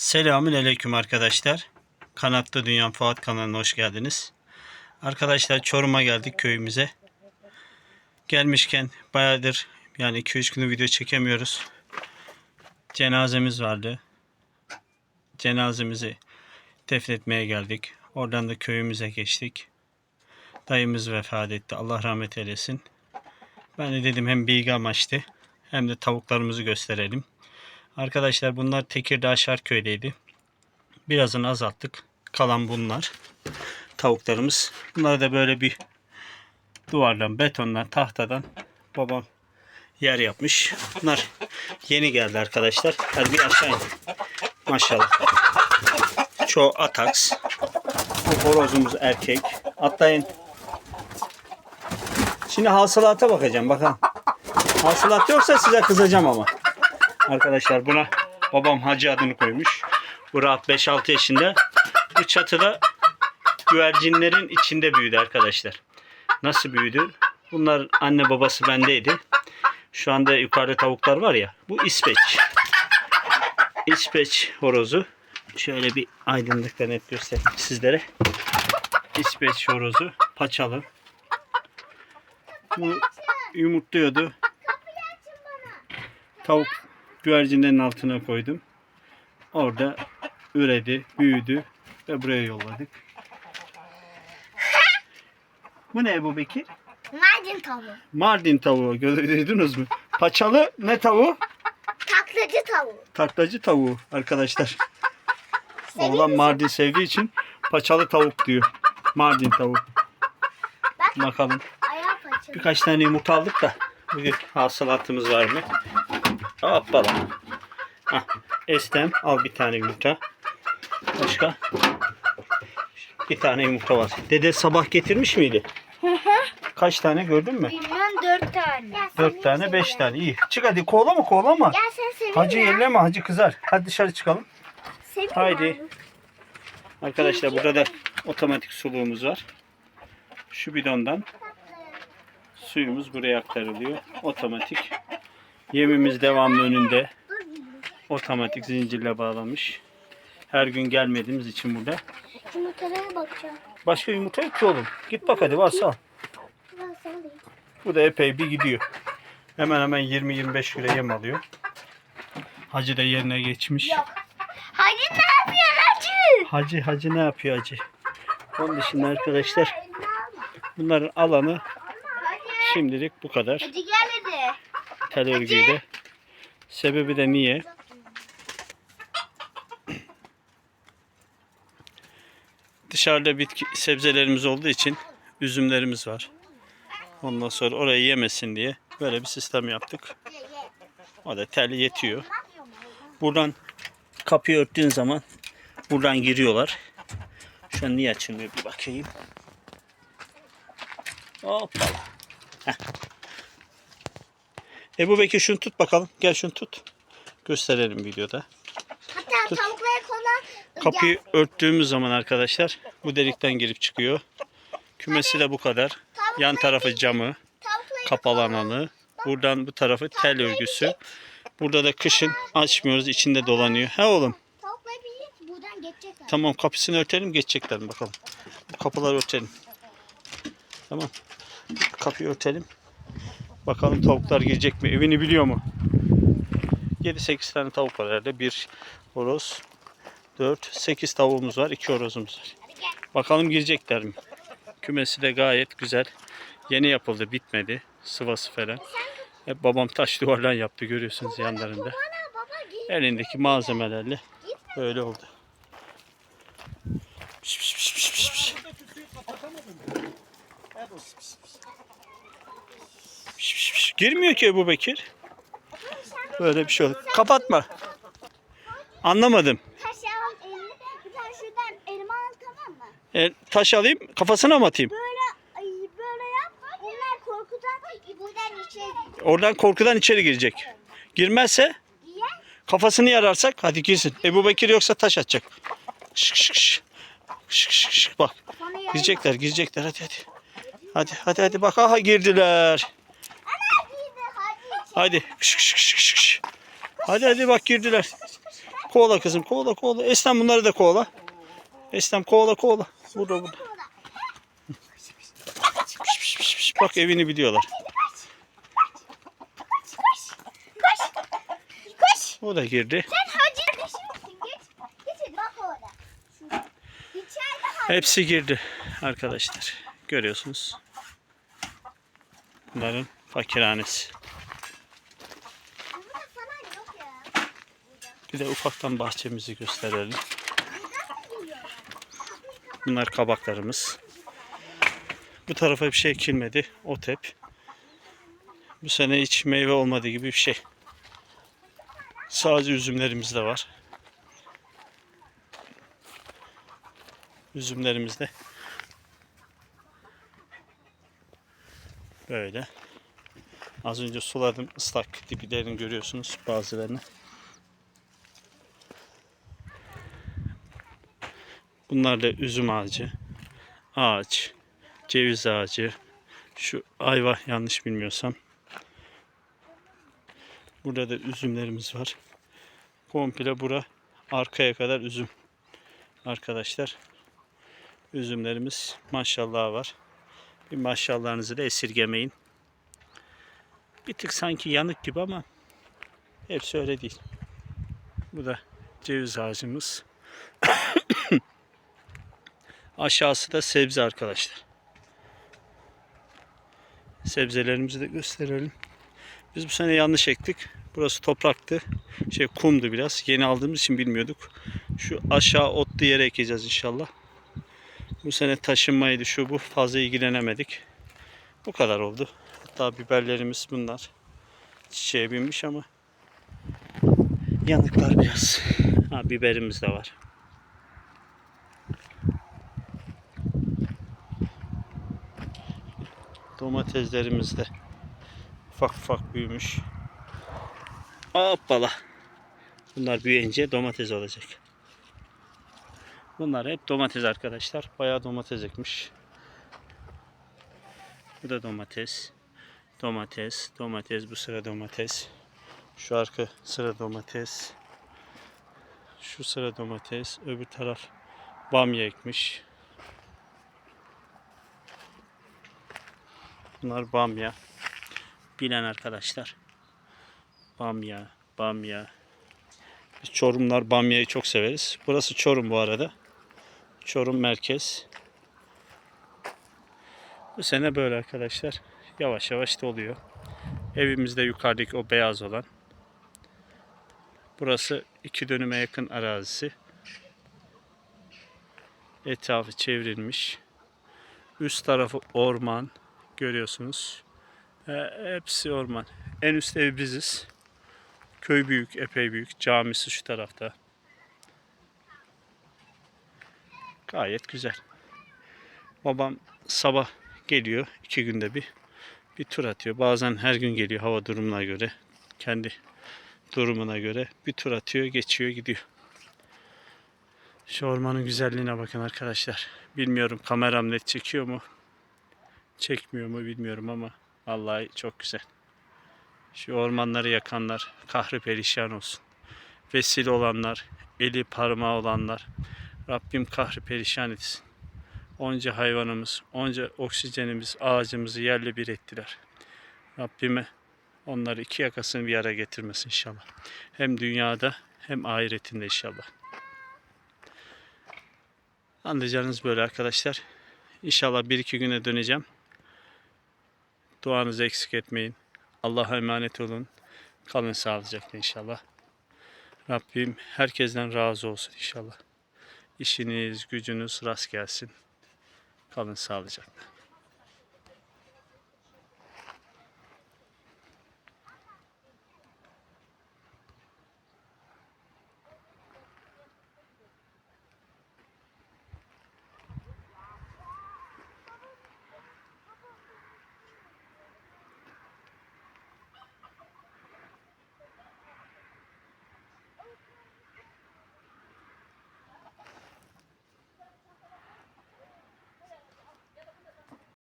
Selamün aleyküm arkadaşlar. Kanatlı Dünya Fuat kanalına hoş geldiniz. Arkadaşlar Çorum'a geldik köyümüze. Gelmişken bayağıdır yani 2-3 günü video çekemiyoruz. Cenazemiz vardı. Cenazemizi defnetmeye geldik. Oradan da köyümüze geçtik. Dayımız vefat etti. Allah rahmet eylesin. Ben de dedim hem bilgi amaçlı hem de tavuklarımızı gösterelim. Arkadaşlar bunlar Tekirdağ Şarköy'deydi. Birazını azalttık. Kalan bunlar. Tavuklarımız. Bunları da böyle bir duvardan, betondan, tahtadan babam yer yapmış. Bunlar yeni geldi arkadaşlar. Hadi bir aşağı in. Maşallah. Çoğu ataks. Bu horozumuz erkek. Atlayın. Şimdi hasılata bakacağım. Bakalım. Hasılat yoksa size kızacağım ama. Arkadaşlar buna babam Hacı adını koymuş. Bu rahat 5-6 yaşında. Bu çatıda güvercinlerin içinde büyüdü arkadaşlar. Nasıl büyüdü? Bunlar anne babası bendeydi. Şu anda yukarıda tavuklar var ya. Bu İsveç. İsveç horozu. Şöyle bir aydınlıkta net göstereyim sizlere. İsveç horozu. Paçalı. Bu yumurtluyordu. Tavuk güvercinlerin altına koydum. Orada üredi, büyüdü ve buraya yolladık. Bu ne bu Bekir? Mardin tavuğu. Mardin tavuğu. Duydunuz mu? Paçalı ne tavuğu? Taklacı tavuğu. Taklacı tavuğu arkadaşlar. Seviyor Oğlan musun? Mardin sevdiği için paçalı tavuk diyor. Mardin tavuğu. Bak Bakalım. ayağı paçalı. Birkaç tane yumurta aldık da bugün hasılatımız var mı? Hoppala. Hah, Estem al bir tane yumurta. Başka? Bir tane yumurta var. Dede sabah getirmiş miydi? Kaç tane gördün mü? Bilmem dört tane. Dört tane, beş tane. İyi. Çık hadi kovalama kovalama. Gel sen seveyim Hacı ya. yerleme hacı kızar. Hadi dışarı çıkalım. Seveyim Haydi. abi. Arkadaşlar burada da otomatik suluğumuz var. Şu bidondan suyumuz buraya aktarılıyor. Otomatik. Yemimiz devamlı önünde. Otomatik zincirle bağlamış. Her gün gelmediğimiz için burada. Yumurtalara bakacağım. Başka yumurta yok ki oğlum. Git bak hadi varsa al. Bu da epey bir gidiyor. Hemen hemen 20-25 kilo yem alıyor. Hacı da yerine geçmiş. Yok. Hacı ne yapıyor hacı? Hacı hacı ne yapıyor hacı? Onun dışında arkadaşlar bunların alanı şimdilik bu kadar. Hacı gel hadi. Tel örgüyle. Sebebi de niye? Dışarıda bitki sebzelerimiz olduğu için üzümlerimiz var. Ondan sonra orayı yemesin diye böyle bir sistem yaptık. O da tel yetiyor. Buradan kapıyı örttüğün zaman buradan giriyorlar. Şu an niye açılmıyor bir bakayım. Hoppa. Ebu Bekir şunu tut bakalım. Gel şunu tut. Gösterelim videoda. Hatta tavuklara konan Kapıyı örttüğümüz zaman arkadaşlar bu delikten girip çıkıyor. Kümesi de bu kadar. Yan tarafı camı, kapalı alanı. Buradan bu tarafı tel örgüsü. Burada da kışın açmıyoruz içinde dolanıyor. He oğlum buradan geçecekler. tamam kapısını örtelim geçecekler bakalım. Bu kapıları örtelim. Tamam. Kapıyı örtelim. Bakalım tavuklar girecek mi? Evini biliyor mu? 7-8 tane tavuk var herhalde. Bir horoz. 4, 8 tavuğumuz var. 2 horozumuz var. Bakalım girecekler mi? Kümesi de gayet güzel. Yeni yapıldı, bitmedi. Sıvası falan. Hep babam taş duvardan yaptı görüyorsunuz yanlarında. Elindeki malzemelerle böyle oldu. Girmiyor ki Ebu Bekir. Böyle bir şey oldu. Kapatma. Anlamadım. Taş al elini. Bir tane şuradan elime al tamam mı? E, taş alayım kafasına mı atayım? Böyle böyle yap. Onlar korkudan buradan içeri Oradan korkudan içeri girecek. Girmezse kafasını yararsak hadi girsin. Ebu Bekir yoksa taş atacak. Şık şık şık. Şık şık şık bak. Girecekler girecekler hadi hadi. Hadi hadi hadi bak aha girdiler. Hadi. Hadi. Şık şık şık şık. Hadi hadi bak girdiler. Kovala kızım kovala kovala. Eslem bunları da kovala. Eslem kovala kovala. Burada burada. Bak evini biliyorlar. O da girdi. Hepsi girdi arkadaşlar. Görüyorsunuz. Bunların fakirhanesi. Burada falan yok ya. Bir de ufaktan bahçemizi gösterelim. Bunlar kabaklarımız. Bu tarafa bir şey ekilmedi. Otep. Bu sene hiç meyve olmadı gibi bir şey. Sadece üzümlerimiz de var. Üzümlerimiz de böyle. Az önce suladım ıslak diplerini görüyorsunuz bazılarını. Bunlar da üzüm ağacı, ağaç, ceviz ağacı, şu ayva yanlış bilmiyorsam. Burada da üzümlerimiz var. Komple bura arkaya kadar üzüm. Arkadaşlar üzümlerimiz maşallah var. Bir maşallahınızı da esirgemeyin. Bir tık sanki yanık gibi ama hepsi öyle değil. Bu da ceviz ağacımız. Aşağısı da sebze arkadaşlar. Sebzelerimizi de gösterelim. Biz bu sene yanlış ektik. Burası topraktı. Şey kumdu biraz. Yeni aldığımız için bilmiyorduk. Şu aşağı otlu yere ekeceğiz inşallah. Bu sene taşınmaydı şu bu. Fazla ilgilenemedik. Bu kadar oldu. Hatta biberlerimiz bunlar. Çiçeğe binmiş ama yanıklar biraz. Ha biberimiz de var. Domateslerimiz de ufak ufak büyümüş. Hoppala. Bunlar büyüyünce domates olacak. Bunlar hep domates arkadaşlar. Bayağı domates ekmiş. Bu da domates. Domates, domates, bu sıra domates. Şu arka sıra domates. Şu sıra domates, öbür taraf bamya ekmiş. Bunlar bamya. Bilen arkadaşlar. Bamya, bamya. Biz Çorumlar bamyayı çok severiz. Burası Çorum bu arada. Çorum merkez. Bu sene böyle arkadaşlar. Yavaş yavaş doluyor. Evimizde yukarıdaki o beyaz olan. Burası iki dönüme yakın arazisi. Etrafı çevrilmiş. Üst tarafı orman görüyorsunuz. E, hepsi orman. En üst ev biziz. Köy büyük, epey büyük. Camisi şu tarafta. Gayet güzel. Babam sabah geliyor. iki günde bir bir tur atıyor. Bazen her gün geliyor hava durumuna göre. Kendi durumuna göre bir tur atıyor, geçiyor, gidiyor. Şu ormanın güzelliğine bakın arkadaşlar. Bilmiyorum kameram net çekiyor mu? Çekmiyor mu bilmiyorum ama vallahi çok güzel. Şu ormanları yakanlar kahri perişan olsun. Vesile olanlar, eli parmağı olanlar Rabbim kahri perişan etsin. Onca hayvanımız, onca oksijenimiz, ağacımızı yerle bir ettiler. Rabbime onları iki yakasını bir araya getirmesin inşallah. Hem dünyada hem ahiretinde inşallah. Anlayacağınız böyle arkadaşlar. İnşallah bir iki güne döneceğim. Duanızı eksik etmeyin. Allah'a emanet olun. Kalın sağlıcakla inşallah. Rabbim herkesten razı olsun inşallah. İşiniz, gücünüz rast gelsin. Kalın sağlıcakla.